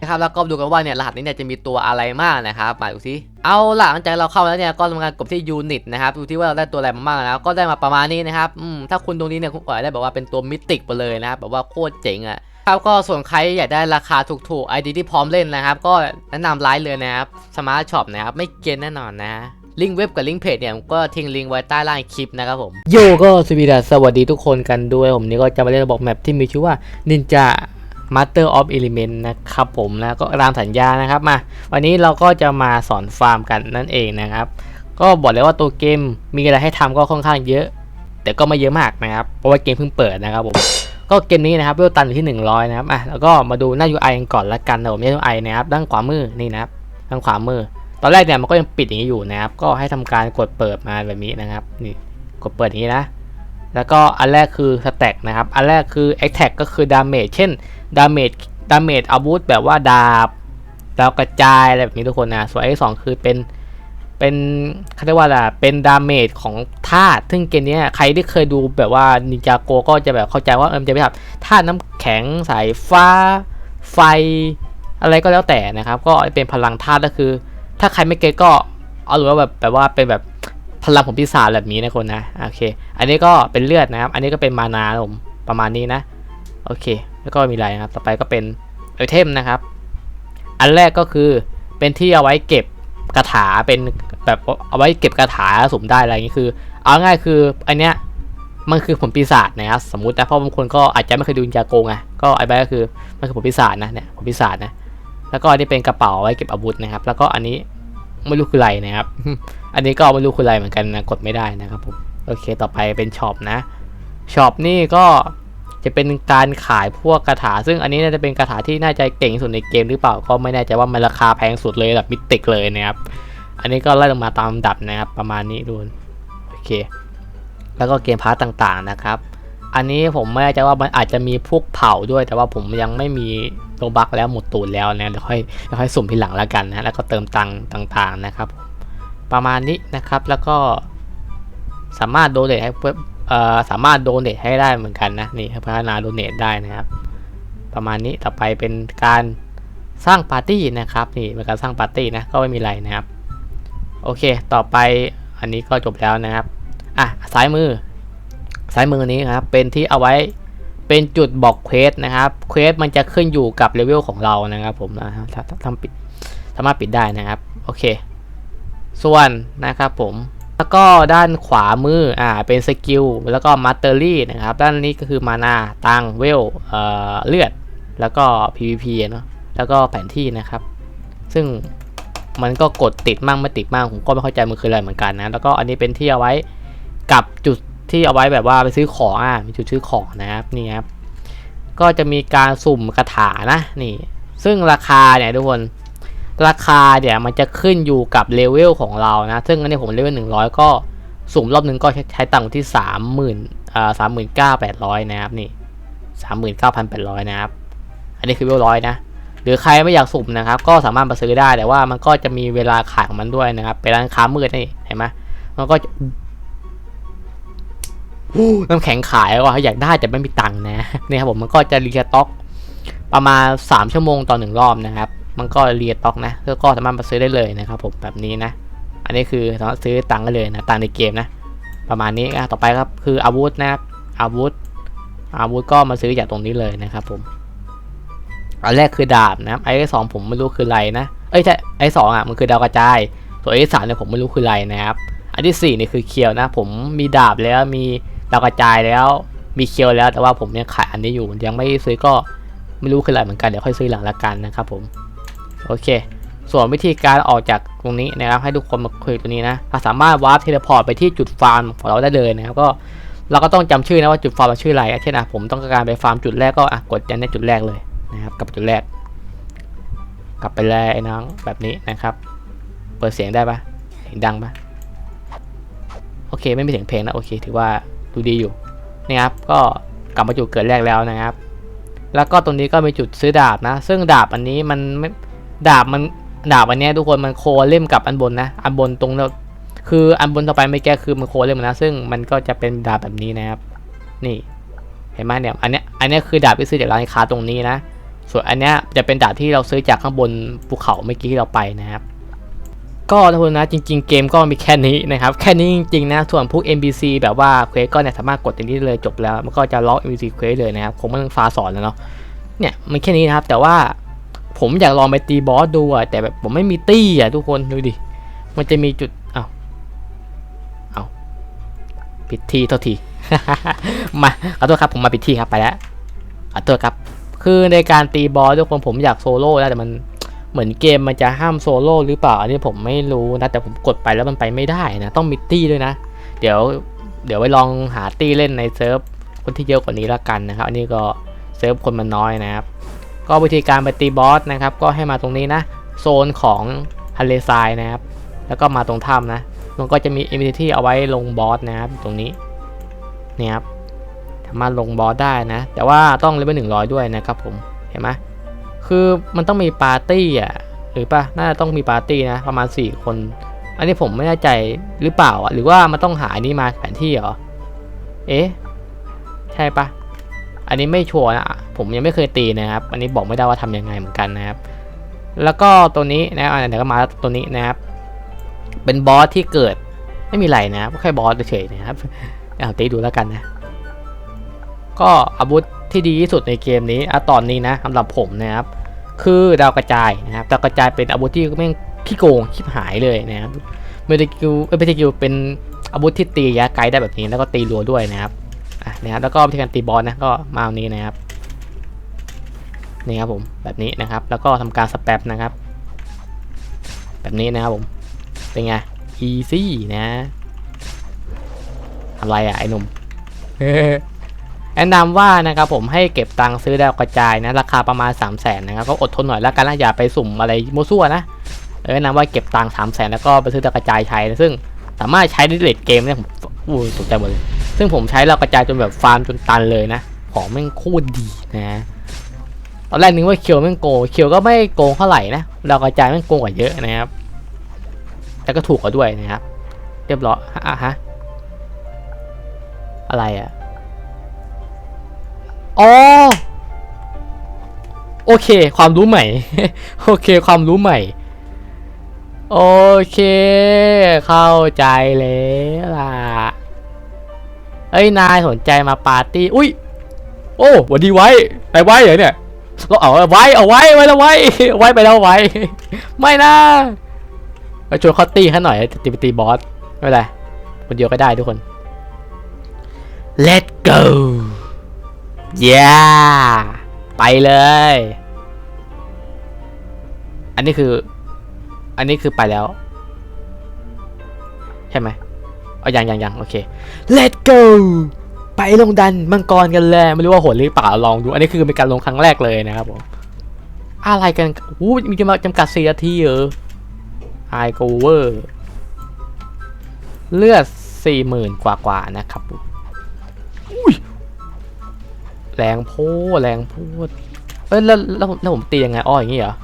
นะครับแล้วก็ดูกันว่าเนี่ยรหัสนี้เนี่ยจะมีตัวอะไรมากนะครับมาดูซิเอาหลังจากเราเข้าแล้วเนี่ยก็ทำการกดที่ยูนิตนะครับดูที่ว่าเราได้ตัวอะไรมาบ้างแล้วก็ได้มาประมาณนี้นะครับอืมถ้าคุณตรงนี้เนี่ยคุณก็ได้แบบว่าเป็นตัวมิติกไปเลยนะครับแบบว่าโคตรเจ๋งอะครับก็ส่วนใครอยากได้ราคาถูกๆ ID ที่พร้อมเล่นนะครับ ก็แนะนำไลน์เลยนะครับ Smart Shop นะครับไม่เกินแน่นอนนะลิงก์เว็บกับลิงก์เพจเนี่ยผมก็ทิ้งลิงก์ไว้ใต้ล่างคลิปนะครับผมโยก็สวีดัสสวัสดีทุกคนกันด้วยผมนี่ก็จะมาเล่นระบบแมปที่มีชื่อว่า Ninja Master of Element นะครับผมนะก็ตามสัญญานะครับมาวันนี้เราก็จะมาสอนฟาร์มกันนั่นเองนะครับ ก็บอกเลยว่าตัวเกมมีอะไรให้ทำก็ค่อนข้างเยอะ แต่ก็ไม่เยอะมากนะครับ เพราะว่าเกมเพิ่งเปิดนะครับผมก็เกมนี้นะครับเวลตันอยู่ที่ 100 นะครับอะแล้วก็มาดูหน้า UI กันก่อนละกันนะผมหน้า UI นะครับด้านขวามือนี่นะครับด้านขวามือ ตอนแรกเนี่ยมันก็ยังปิดอย่างนี้อยู่นะครับ ก็ให้ทำการกดเปิดมาแบบนี้นะครับนี่กดเปิดอย่างนี้นะแล้วก็อันแรกคือสแต็กนะครับ อันแรกคือ attack ก็คือ damage เช่น damage damage อาวุธแบบว่าดาบแล้วกระจายอะไรแบบนี้ทุกคนนะส่วนไอ้สองคือเป็นเป็นเขาเรียกว่าอะไรเป็นดาเมจของธาตุซึ่งเกมนี้ใครที่เคยดูแบบว่านินจาโกก็จะแบบเข้าใจว่าเออมันจะเป็นแบบธาตุน้ำแข็งสายฟ้า ไฟ อะไรก็แล้วแต่นะครับ ก็เป็นพลังธาตุก็คือ ถ้าใครไม่เก็ตก็เอาหรือว่าแบบแบบว่าเป็นแบบพลังของปีศาจแบบนี้นะคนนะโอเค อันนี้ก็เป็นเลือดนะครับ อันนี้ก็เป็นมานาผมประมาณนี้นะ โอเคแล้วก็มีอะไรนะครับ ต่อไปก็เป็นไอเทมนะครับ อันแรกก็คือเป็นที่เอาไว้เก็บกระถาเป็นแบบเอาไว้เก็บกระถาสมได้อะไรอย่างนี้คือ เอาง่ายคืออันเนี้ยมันคือผลปีศาจนะครับสมมตินะเพราะบางคนก็อาจจะไม่เคยดูนิจาโกงไงก็ไอ้ใบก็คือมันคือผลปีศาจนะเนี่ยผลปีศาจนะแล้วก็อันนี้เป็นกระเป๋าไว้เก็บอาวุธนะครับ แล้วก็อันนี้ไม่รู้คืออะไรนะครับ อันนี้ก็ไม่รู้คืออะไรเหมือนกันนะกดไม่ได้นะครับผมโอเคต่อไปเป็นช็อปนะช็อปนี่ก็ จะเป็นการขายพวกกระถา ซึ่งอันนี้น่าจะเป็นกระถาที่น่าจะเก่งสุดในเกมหรือเปล่าก็ไม่แน่ใจว่ามันราคาแพงสุดเลยแบบมิติกเลยนะครับอันนี้ก็ไล่ลงมาตามดับนะครับประมาณนี้ดูโอเค แล้วก็เกมพาร์ตต่างๆนะครับ อันนี้ผมไม่แน่ใจว่ามันอาจจะมีพวกเผาด้วย แต่ว่าผมยังไม่มีโลบักแล้วหมดตูนแล้วนะเดี๋ยวค่อยเดี๋ยวค่อยสุ่มทีหลังแล้วกันนะแล้วก็เติมตังต่างๆนะครับ ประมาณนี้นะครับแล้วก็สามารถโดเนทให้เพื่อ สามารถโดเนทให้ได้เหมือนกันนะนี่พัฒนาโดเนทได้นะครับ ประมาณนี้ต่อไปเป็นการสร้างปาร์ตี้นะครับนี่เป็นการสร้างปาร์ตี้นะก็ไม่มีอะไรนะครับ โอเค ต่อไปอันนี้ก็จบแล้วนะครับอะซ้ายมือซ้ายมือนี้นะครับเป็นที่เอาไว้เป็นจุดบอกเควสนะครับเควสมันจะขึ้นอยู่กับเลเวลของเรานะครับ ผมนะถ้าถ้าทำปิดสามารถปิดได้นะครับ โอเค ส่วนนะครับผม แล้วก็ด้านขวามืออ่าเป็นสกิลแล้วก็มัตเตอรี่นะครับ ด้านนี้ก็คือมานาตังเวลเอ่อเลือด แล้วก็ PVP เนาะแล้วก็แผนที่นะครับ ซึ่งมันก็กดติดมั่งไม่ติดมั่งผมก็ไม่เข้าใจมันคืออะไรเหมือนกันนะ แล้วก็อันนี้เป็นที่เอาไว้กับจุดที่เอาไว้แบบว่าไปซื้อของอะมีจุดซื้อของนะครับนี่ครับก็จะมีการสุ่มกระถานะนี่ ซึ่งราคาเนี่ยทุกคน ราคาเนี่ยมันจะขึ้นอยู่กับเลเวลของเรานะ ซึ่งอันนี้ผมเลเวลหนึ่งร้อยก็สุ่มรอบหนึ่งก็ใช้ใชตังค์ที่สามหมื่นอ่าสามหมื่นเก้าแปดร้อยนะครับนี่สามหมื่นเก้าพันแปดร้อยนะครับ อันนี้คือเลเวลร้อยนะ หรือใครไม่อยากสุ่มนะครับ ก็สามารถมาซื้อได้แต่ว่ามันก็จะมีเวลาขายของมันด้วยนะครับเป็นร้านค้ามืดนี่เห็นไหมมันก็จะอู้น้ำแข็งขายก็อยากได้แต่ไม่มีตังค์นะเนี่ยครับผมมันก็จะรีสต็อกประมาณ 3 ชั่วโมงต่อหนึ่งรอบนะครับ มันก็เรีสต็อกนะแล้วก็สามารถมาซื้อได้เลยนะครับผมแบบนี้นะ อันนี้คือสามารถซื้อตังค์ได้เลยนะตังค์ในเกมนะ ประมาณนี้อะต่อไปครับคืออาวุธนะครับอาวุธ อาวุธก็มาซื้อจากตรงนี้เลยนะครับผมอันแรกคือดาบนะครับไอ้สองผมไม่รู้คืออะไรนะเอ้ยใช่ไอ้สองอะมันคือดาวกระจายส่วนไอ้สามเนี่ยผมไม่รู้คืออะไรนะครับ อันที่สี่นี่คือเคียวนะ ผมมีดาบแล้วมีดาวกระจายแล้วมีเคียวแล้วแต่ว่าผมยังขายอันนี้อยู่ยังไม่ซื้อก็ไม่รู้คืออะไรเหมือนกันเดี๋ยวค่อยซื้อหลังละกันนะครับผม โอเค ส่วนวิธีการออกจากตรงนี้นะครับ ให้ทุกคนมาคุยตัวนี้นะเราสามารถวาร์ปเทเลพอร์ตไปที่จุดฟาร์มของเราได้เลยนะครับก็เราก็ต้องจำชื่อนะว่าจุดฟาร์มเราชื่ออะไรเช่นอะผมต้องการไปฟาร์มจุดแรกก็อะกดยันในจุดแรกเลยนะครับกับจุดแรก กลับไปเลยไอ้น้องแบบนี้นะครับ เปิดเสียงได้ปะเสียงดังปะโอเคไม่มีเสียงเพลงนะโอเค ถือว่าดูดีอยู่นะครับ ก็กลับมาจุดเกิดแรกแล้วนะครับ แล้วก็ตรงนี้ก็มีจุดซื้อดาบนะ ซึ่งดาบอันนี้มันไม่ ดาบมันดาบอันนี้ทุกคนมันโคเล่มกับอันบนนะ อันบนตรงนั้นคืออันบนต่อไปไม่แก้คือมันโคเล่มนะ ซึ่งมันก็จะเป็นดาบแบบนี้นะครับ นี่เห็นไหมเนี่ยอันนี้อันนี้คือดาบที่ซื้อจากร้านค้าตรงนี้นะ ส่วนอันนี้จะเป็นดาบที่เราซื้อจากข้างบนภูเขาเมื่อกี้ที่เราไปนะครับก็ทุกคนนะจริง ๆ เกมก็มีแค่นี้นะครับ แค่นี้จริง ๆ นะ ส่วนพวก NPC แบบว่าเควสก็เนี่ยสามารถกดตรงนี้เลยจบแล้ว มันก็จะล็อก NPC เควสเลยนะครับคงไม่ต้องฟ้าสอนแล้วเนาะเนี่ยมันแค่นี้นะครับ แต่ว่า ผมอยากลองไปตีบอสดูอะแต่แบบผมไม่มีตี้อะทุกคนดูดิ มันจะมีจุดอ้าวอ้าวผิดที่เท่าที มาขอโทษครับผมมาผิดที่ครับไปแล้วขอโทษครับ คือในการตีบอสทุกคนผมอยากโซโล่นะแต่มันเหมือนเกมมันจะห้ามโซโล่หรือเปล่า อันนี้ผมไม่รู้นะแต่ผมกดไปแล้วมันไปไม่ได้นะ ต้องมีตี้ด้วยนะ เดี๋ยวเดี๋ยวไปลองหาตี้เล่นในเซิร์ฟคนที่เยอะกว่านี้ละกันนะครับ อันนี้ก็เซิร์ฟคนมันน้อยนะครับ ก็วิธีการไปตีบอสนะครับ ก็ให้มาตรงนี้นะ โซนของทะเลทรายนะครับ แล้วก็มาตรงถ้ำนะ มันก็จะมีเอมิที่เอาไว้ลงบอสนะครับตรงนี้เนี่ยครับสามารถลงบอสได้นะ แต่ว่าต้องเลเวลหนึ่งร้อยด้วยนะครับผมเห็นไหมคือมันต้องมีปาร์ตี้อะหรือปะน่าจะต้องมีปาร์ตี้นะประมาณ 4 คน อันนี้ผมไม่แน่ใจหรือเปล่าอะหรือว่ามันต้องหาอันนี้มาแผนที่เหรอเอ๊ะใช่ปะ อันนี้ไม่ชัวร์นะผมยังไม่เคยตีนะครับ อันนี้บอกไม่ได้ว่าทำยังไงเหมือนกันนะครับ แล้วก็ตัวนี้นะอันไหนก็มาตัวนี้นะครับ เป็นบอสที่เกิดไม่มีไรนะครับแค่บอสเฉยๆนะครับเอาตีดูแล้วกันนะ ก็อาวุธที่ดีที่สุดในเกมนี้อะตอนนี้นะสำหรับผมนะครับ คือดาวกระจายนะครับดาวกระจายเป็นอาวุธที่แม่งขี้โกงชิบหายเลยนะครับเมทิกิวเอเมทิกิวเป็นอาวุธที่ตีระยะไกลได้แบบนี้แล้วก็ตีรัวด้วยนะครับ นะครับแล้วก็วิธีการตีบอลนะก็มาเอานี้นะครับนี่ครับผมแบบนี้นะครับ แล้วก็ทำการสแปมนะครับ แบบนี้นะครับผมเป็นไง easy นะอะไรอะไอ้หนุ่มแนะนำว่านะครับผมให้เก็บตังค์ซื้อดาวกระจายนะ ราคาประมาณ 3 0 0แสนนะครับก็อดทนหน่อยแล้วกันนะอย่าไปสุ่มอะไรโมซั่วนะเออแนะนำว่าเก็บตังค์สามแสนแล้วก็ไปซื้อดาวกระจายใช้นะซึ่งสามารถใช้ในเลดเกมเนี่ยผมอู้ตกใจหมดเลย ซึ่งผมใช้ดากระจายจนแบบฟาร์มจนตันเลยนะ ของแม่งโคตรดีนะตอนแรกนึกว่าเคียวแม่งโกงเคียวก็ไม่โกงเท่าไหร่นะดากระจายแม่งโกงกว่าเยอะนะครับ แต่ก็ถูกกว่าด้วยนะครับ เรียบร้อยอะฮะอะไรอะอ๋อโอเค ความรู้ใหม่ โอเค ความรู้ใหม่ โอเค เข้าใจแล้ว เอ้ยนายสนใจมาปาร์ตี้ อุ้ย โอ้วันดีไว้ไปไว้เหรอเนี่ยเราเอาไว้เอาไว้ไว้แล้วไว้ไว้ไปแล้วไว้ ไม่นะไปชวนเขาตีเขาหน่อยตีไปตีบอสไม่เป็นไรคนเดียวก็ได้ทุกคน Let go yeah ไปเลย อันนี้คือ อันนี้คือไปแล้ว ใช่ไหม เอาอย่างอย่างอย่างโอเค Let go ไปลงดันมังกรกันเลยไม่รู้ว่าโหดหรือเปล่าลองดู อันนี้คือเป็นการลงครั้งแรกเลยนะครับผมอะไรกันอู้มีจำกัดจำกัดสี่นาทีเหรอไฮโกเวอร์เลือดสี่หมื่นกว่ากว่าๆนะครับผมอุ้ยแรงโพแรงโพดเอ้ยแล้วแล้วแล้วผมตียังไงอ้ออย่างงี้เหรอ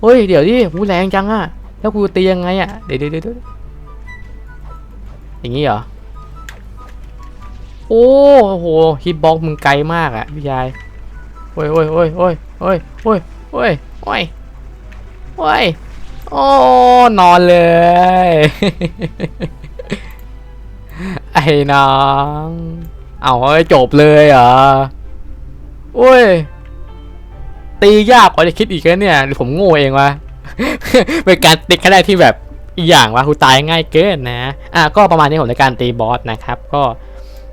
เฮ้ยเดี๋ยวดิหูแรงจังอะแล้วกูตียังไงอะเดี๋ยวเดี๋ยวเดี๋ยว อย่างงี้เหรอ โอ้โหฮิตบ็อกมึงไกลมากอะพี่ชายโอ้ยโอ้ยโอ้ยโอ้ยโอ้ยโอ้ยโอ้ยโอ้ยโอ้ยโอ้นอนเลย ไอ้น้อง เอาเอ้ยจบเลยเหรอโอ้ย ตียากกว่าจะคิดอีกนะเนี่ยหรือผมโง่เองวะเป็นการติดคะแนนที่แบบ อีกอย่างว่ากูตายง่ายเกินนะอะก็ประมาณนี้ผมในการตีบอสนะครับ ก็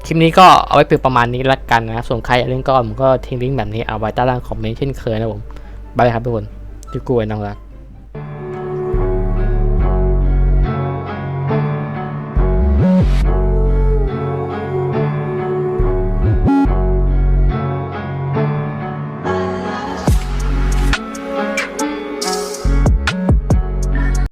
คลิปนี้ก็เอาไว้เพียงประมาณนี้ละกันนะครับส่วนใครอยากเล่นก็ผมก็ทิ้งลิงก์แบบนี้เอาไว้ใต้ล่างคอมเมนต์เช่นเคยนะผมบายครับทุกคนดีกูไอ้น้องรัก